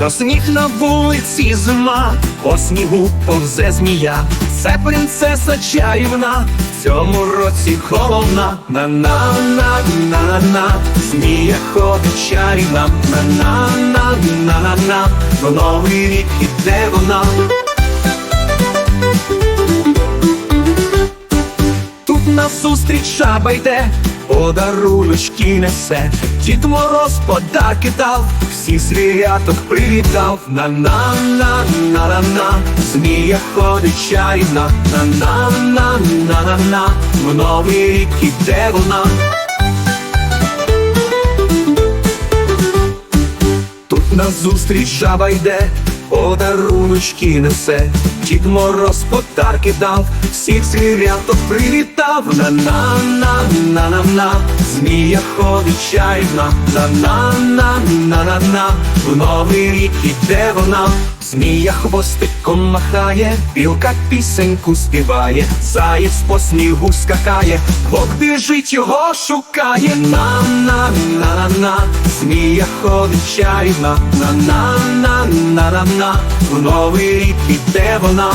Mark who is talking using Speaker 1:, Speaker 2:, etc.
Speaker 1: Про сніг на вулиці зима, по снігу повзе змія. Це принцеса чаївна, в цьому році головна. на на на на на змія ходить чарівна. на на на на на на в новий рік іде вона. Назустріч жаба йде, подаруночки несе, Дід Мороз подарки дав, всіх звіряток привітав, на на на на на на змія ходить чарівна, на на на на на на в новий рік іде вона. Тут назустріч жаба йде, подаруночки несе, Дід Мороз подарки дав, всіх звіряток привітав, на на на на на на змія ходить чайна, на на на на на на в новий рік іде вона. Змія хвостиком махає, білка пісеньку співає, заєць по снігу скакає, вовк біжить його шукає, на на на на на змія ходить чарівна, на на на на на на в новий рік іде вона.